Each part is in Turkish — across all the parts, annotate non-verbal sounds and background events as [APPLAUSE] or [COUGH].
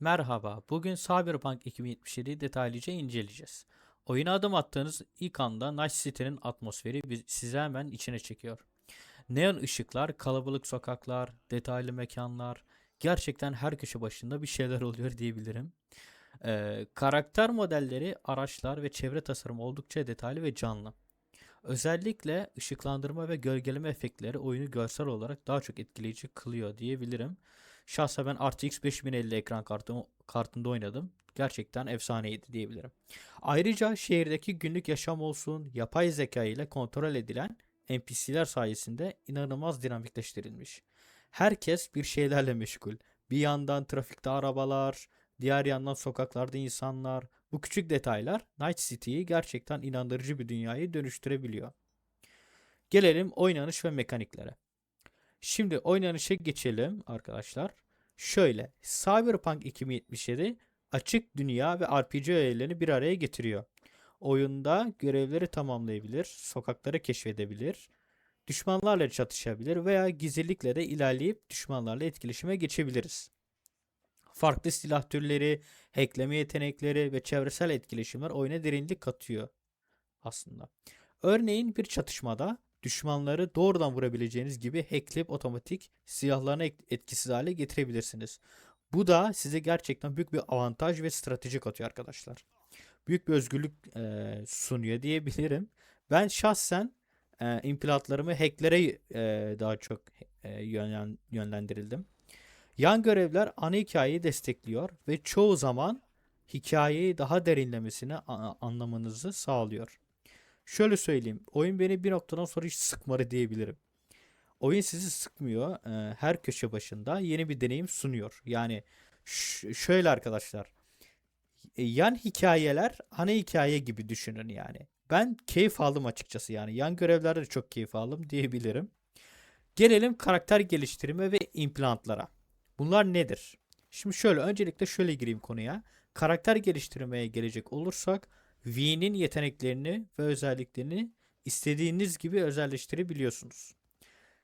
Merhaba, bugün Cyberpunk 2077'yi detaylıca inceleyeceğiz. Oyuna adım attığınız ilk anda Night City'nin atmosferi sizi hemen içine çekiyor. Neon ışıklar, kalabalık sokaklar, detaylı mekanlar, gerçekten her köşe başında bir şeyler [LAUGHS] oluyor diyebilirim. Ee, karakter modelleri, araçlar ve çevre tasarımı oldukça detaylı ve canlı. Özellikle ışıklandırma ve gölgeleme efektleri oyunu görsel olarak daha çok etkileyici kılıyor diyebilirim. Şahsen ben RTX 5050 ekran kartı, kartında oynadım. Gerçekten efsaneydi diyebilirim. Ayrıca şehirdeki günlük yaşam olsun, yapay zeka ile kontrol edilen NPC'ler sayesinde inanılmaz dinamikleştirilmiş. Herkes bir şeylerle meşgul. Bir yandan trafikte arabalar, diğer yandan sokaklarda insanlar. Bu küçük detaylar Night City'yi gerçekten inandırıcı bir dünyayı dönüştürebiliyor. Gelelim oynanış ve mekaniklere. Şimdi oynanışa geçelim arkadaşlar. Şöyle, Cyberpunk 2077 açık dünya ve RPG öğelerini bir araya getiriyor. Oyunda görevleri tamamlayabilir, sokakları keşfedebilir, düşmanlarla çatışabilir veya gizlilikle de ilerleyip düşmanlarla etkileşime geçebiliriz. Farklı silah türleri, hackleme yetenekleri ve çevresel etkileşimler oyuna derinlik katıyor aslında. Örneğin bir çatışmada düşmanları doğrudan vurabileceğiniz gibi hackleyip otomatik silahlarını etkisiz hale getirebilirsiniz. Bu da size gerçekten büyük bir avantaj ve strateji katıyor arkadaşlar. Büyük bir özgürlük e, sunuyor diyebilirim. Ben şahsen e, implantlarımı hacklere e, daha çok e, yönlen- yönlendirildim. Yan görevler ana hikayeyi destekliyor ve çoğu zaman hikayeyi daha derinlemesine anlamanızı sağlıyor. Şöyle söyleyeyim. Oyun beni bir noktadan sonra hiç sıkmadı diyebilirim. Oyun sizi sıkmıyor. Ee, her köşe başında yeni bir deneyim sunuyor. Yani şöyle arkadaşlar. e, Yan hikayeler ana hikaye gibi düşünün yani. Ben keyif aldım açıkçası yani. Yan görevlerde de çok keyif aldım diyebilirim. Gelelim karakter geliştirme ve implantlara. Bunlar nedir? Şimdi şöyle öncelikle şöyle gireyim konuya. Karakter geliştirmeye gelecek olursak V'nin yeteneklerini ve özelliklerini istediğiniz gibi özelleştirebiliyorsunuz.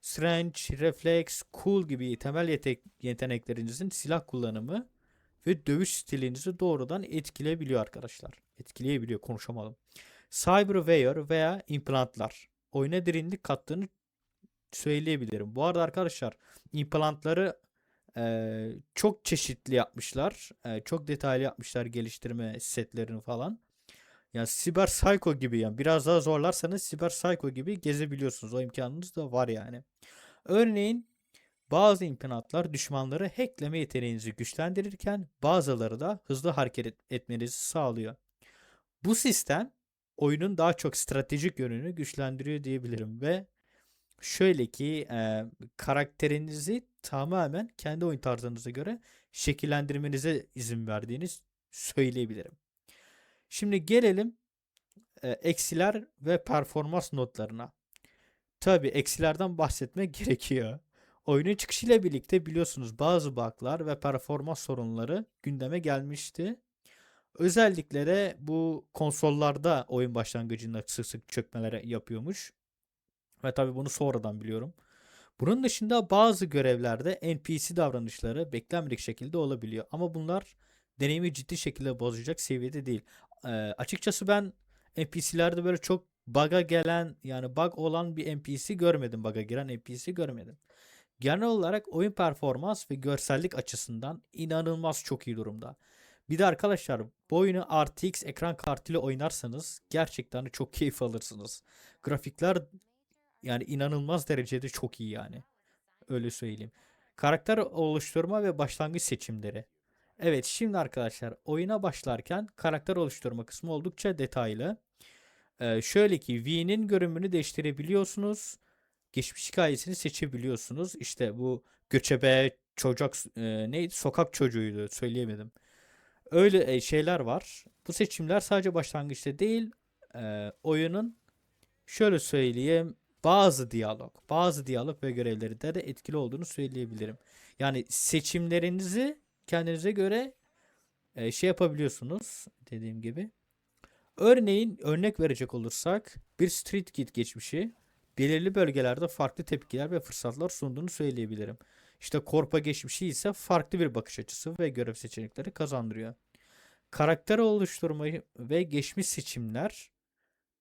Strange, Reflex, Cool gibi temel yete- yeteneklerinizin silah kullanımı ve dövüş stilinizi doğrudan etkileyebiliyor arkadaşlar. Etkileyebiliyor konuşamadım. Cyberware veya implantlar oyuna derinlik kattığını söyleyebilirim. Bu arada arkadaşlar implantları eee, çok çeşitli yapmışlar. Eee, çok detaylı yapmışlar geliştirme setlerini falan. Yani Cyber Psycho gibi yani biraz daha zorlarsanız Cyber Psycho gibi gezebiliyorsunuz. O imkanınız da var yani. Örneğin bazı implantlar düşmanları hackleme yeteneğinizi güçlendirirken bazıları da hızlı hareket et- etmenizi sağlıyor. Bu sistem oyunun daha çok stratejik yönünü güçlendiriyor diyebilirim ve şöyle ki e, karakterinizi tamamen kendi oyun tarzınıza göre şekillendirmenize izin verdiğiniz söyleyebilirim. Şimdi gelelim e, eksiler ve performans notlarına. Tabii eksilerden bahsetmek [LAUGHS] gerekiyor. Oyunun çıkışıyla birlikte biliyorsunuz bazı bug'lar ve performans sorunları gündeme gelmişti. Özellikle de bu konsollarda oyun başlangıcında sık sık çökmeler yapıyormuş. Ve tabii bunu sonradan biliyorum. Bunun dışında bazı görevlerde NPC davranışları beklenmedik şekilde olabiliyor. Ama bunlar deneyimi ciddi şekilde bozacak seviyede değil. Ee, açıkçası ben NPC'lerde böyle çok bug'a gelen yani bug olan bir NPC görmedim. Bug'a giren NPC görmedim. Genel olarak oyun performans ve görsellik açısından inanılmaz çok iyi durumda. Bir de arkadaşlar bu oyunu RTX ekran kartıyla oynarsanız gerçekten çok keyif alırsınız. Grafikler yani inanılmaz derecede çok iyi yani. Öyle söyleyeyim. Karakter oluşturma ve başlangıç seçimleri. Evet şimdi arkadaşlar oyuna başlarken karakter oluşturma kısmı oldukça detaylı. Ee, şöyle ki V'nin görünümünü değiştirebiliyorsunuz. Geçmiş hikayesini seçebiliyorsunuz. İşte bu göçebe çocuk e, neydi? Sokak çocuğuydu söyleyemedim. Öyle e, şeyler var. Bu seçimler sadece başlangıçta değil e, oyunun şöyle söyleyeyim bazı diyalog, bazı diyalog ve görevlerinde de etkili olduğunu söyleyebilirim. Yani seçimlerinizi kendinize göre e, şey yapabiliyorsunuz dediğim gibi. Örneğin örnek verecek olursak bir Street Kid geçmişi belirli bölgelerde farklı tepkiler ve fırsatlar sunduğunu söyleyebilirim. İşte korpa geçmişi ise farklı bir bakış açısı ve görev seçenekleri kazandırıyor. Karakter oluşturmayı ve geçmiş seçimler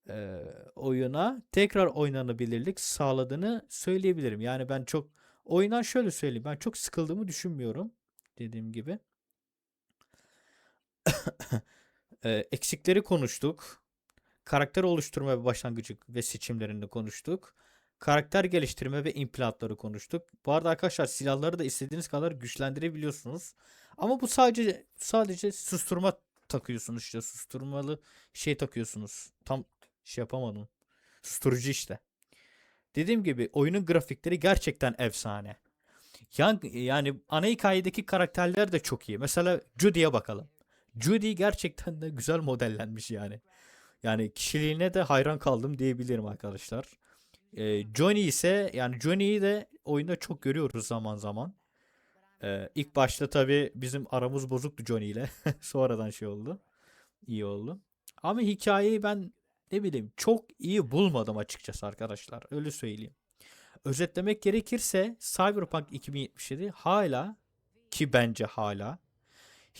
e, oyuna tekrar oynanabilirlik sağladığını söyleyebilirim. Yani ben çok oyundan şöyle söyleyeyim. Ben çok sıkıldığımı düşünmüyorum. Dediğim gibi. [COUGHS] Eksikleri konuştuk. Karakter oluşturma ve başlangıcı ve seçimlerini konuştuk. Karakter geliştirme ve implantları konuştuk. Bu arada arkadaşlar silahları da istediğiniz kadar güçlendirebiliyorsunuz. Ama bu sadece sadece susturma takıyorsunuz işte susturmalı şey takıyorsunuz. Tam şey yapamadım. Susturucu işte. Dediğim gibi oyunun grafikleri gerçekten efsane. Yani, yani ana hikayedeki karakterler de çok iyi. Mesela Judy'ye bakalım. Judy gerçekten de güzel modellenmiş yani. Yani kişiliğine de hayran kaldım diyebilirim arkadaşlar. Ee, Johnny ise yani Johnny'yi de oyunda çok görüyoruz zaman zaman. Ee, ilk başta tabii bizim aramız bozuktu Johnny ile. [LAUGHS] Sonradan şey oldu. İyi oldu. Ama hikayeyi ben ne bileyim çok iyi bulmadım açıkçası arkadaşlar. Öyle söyleyeyim. Özetlemek gerekirse Cyberpunk 2077 hala ki bence hala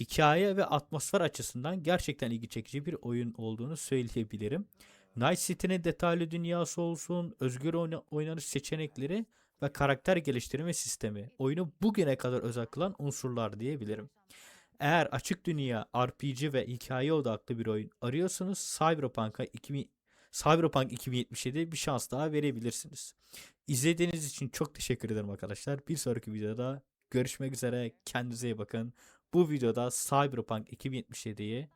hikaye ve atmosfer açısından gerçekten ilgi çekici bir oyun olduğunu söyleyebilirim. Night City'nin detaylı dünyası olsun, özgür oyna- oynanış seçenekleri ve karakter geliştirme sistemi oyunu bugüne kadar özel kılan unsurlar diyebilirim. Eğer açık dünya, RPG ve hikaye odaklı bir oyun arıyorsanız Cyberpunk'a 2000 Cyberpunk 2077 bir şans daha verebilirsiniz. İzlediğiniz için çok teşekkür ederim arkadaşlar. Bir sonraki videoda görüşmek üzere. Kendinize iyi bakın. Bu videoda Cyberpunk 2077'yi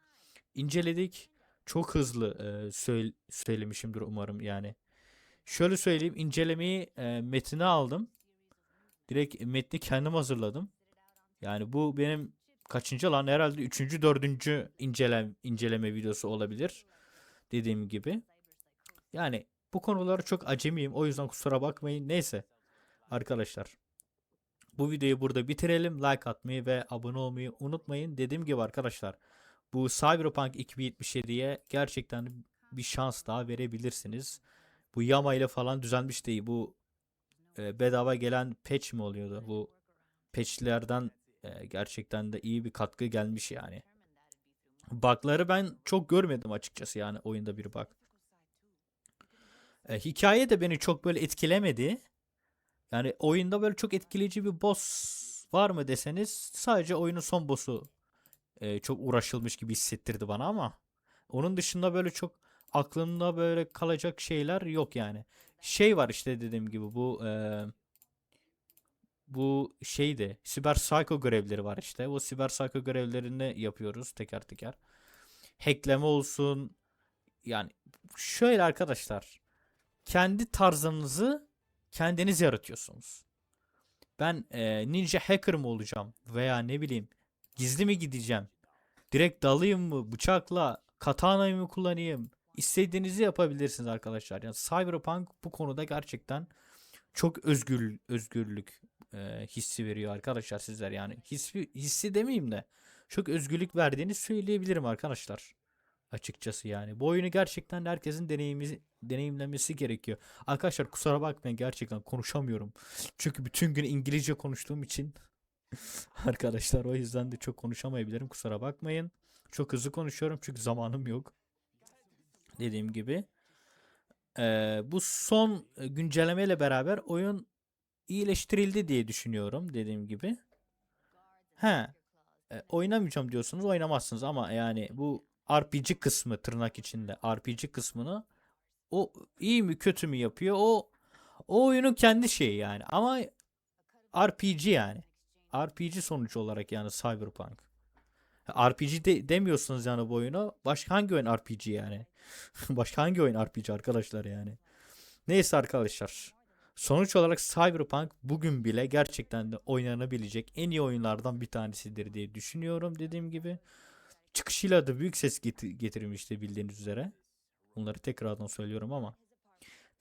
inceledik. Çok hızlı e, söyle- söylemişimdir umarım yani. Şöyle söyleyeyim incelemeyi e, metine aldım. Direkt metni kendim hazırladım. Yani bu benim kaçıncı lan herhalde üçüncü dördüncü incelem, inceleme videosu olabilir. Dediğim gibi. Yani bu konuları çok acemiyim o yüzden kusura bakmayın. Neyse arkadaşlar. Bu videoyu burada bitirelim. Like atmayı ve abone olmayı unutmayın. Dediğim gibi arkadaşlar bu Cyberpunk 2077'ye gerçekten bir şans daha verebilirsiniz. Bu Yama ile falan düzelmiş değil. Bu e, bedava gelen patch mi oluyordu? Bu patchlerden e, gerçekten de iyi bir katkı gelmiş yani. Bug'ları ben çok görmedim açıkçası yani oyunda bir bug. E, hikaye de beni çok böyle etkilemedi. Yani oyunda böyle çok etkileyici bir boss var mı deseniz sadece oyunun son boss'u e, çok uğraşılmış gibi hissettirdi bana ama onun dışında böyle çok aklımda böyle kalacak şeyler yok yani. Şey var işte dediğim gibi bu e, bu şeydi. Siber Psycho görevleri var işte. O Siber Psycho görevlerini yapıyoruz teker teker. Hackleme olsun. Yani şöyle arkadaşlar. Kendi tarzınızı kendiniz yaratıyorsunuz. Ben e, ninja hacker mı olacağım veya ne bileyim gizli mi gideceğim? Direkt dalayım mı? Bıçakla katana'yı mı kullanayım? İstediğinizi yapabilirsiniz arkadaşlar. Yani Cyberpunk bu konuda gerçekten çok özgür özgürlük e, hissi veriyor arkadaşlar sizler yani. Hissi, hissi demeyeyim de çok özgürlük verdiğini söyleyebilirim arkadaşlar. Açıkçası yani. Bu oyunu gerçekten herkesin deneyimi, deneyimlemesi gerekiyor. Arkadaşlar kusura bakmayın gerçekten konuşamıyorum. Çünkü bütün gün İngilizce konuştuğum için [LAUGHS] arkadaşlar o yüzden de çok konuşamayabilirim. Kusura bakmayın. Çok hızlı konuşuyorum çünkü zamanım yok. Dediğim gibi. Ee, bu son güncellemeyle beraber oyun iyileştirildi diye düşünüyorum dediğim gibi. He. e, oynamayacağım diyorsunuz oynamazsınız ama yani bu RPG kısmı tırnak içinde RPG kısmını o iyi mi kötü mü yapıyor? O o oyunun kendi şeyi yani ama RPG yani. RPG sonuç olarak yani Cyberpunk. RPG de, demiyorsunuz yani bu oyuna başka hangi oyun RPG yani? [LAUGHS] Başka hangi oyun RPG arkadaşlar yani? Neyse arkadaşlar. Sonuç olarak Cyberpunk bugün bile gerçekten de oynanabilecek en iyi oyunlardan bir tanesidir diye düşünüyorum dediğim gibi. Çıkışıyla da büyük ses get- getirmişti bildiğiniz üzere. Bunları tekrardan söylüyorum ama.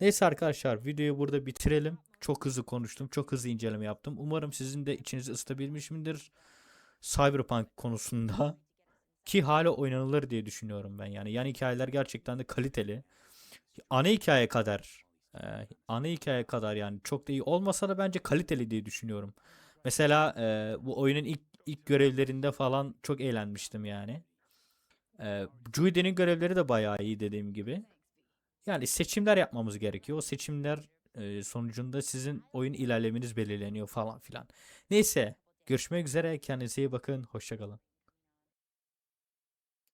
Neyse arkadaşlar videoyu burada bitirelim. Çok hızlı konuştum. Çok hızlı inceleme yaptım. Umarım sizin de içinizi ısıtabilmişimdir. Cyberpunk konusunda. [LAUGHS] Ki hala oynanılır diye düşünüyorum ben. Yani yan hikayeler gerçekten de kaliteli. Ana hikaye kadar ana hikaye kadar yani çok da iyi olmasa da bence kaliteli diye düşünüyorum. Mesela e, bu oyunun ilk ilk görevlerinde falan çok eğlenmiştim yani. E, Jude'nin görevleri de bayağı iyi dediğim gibi. Yani seçimler yapmamız gerekiyor. O seçimler e, sonucunda sizin oyun ilerlemeniz belirleniyor falan filan. Neyse, görüşmek üzere. Kendinize iyi bakın. Hoşça kalın.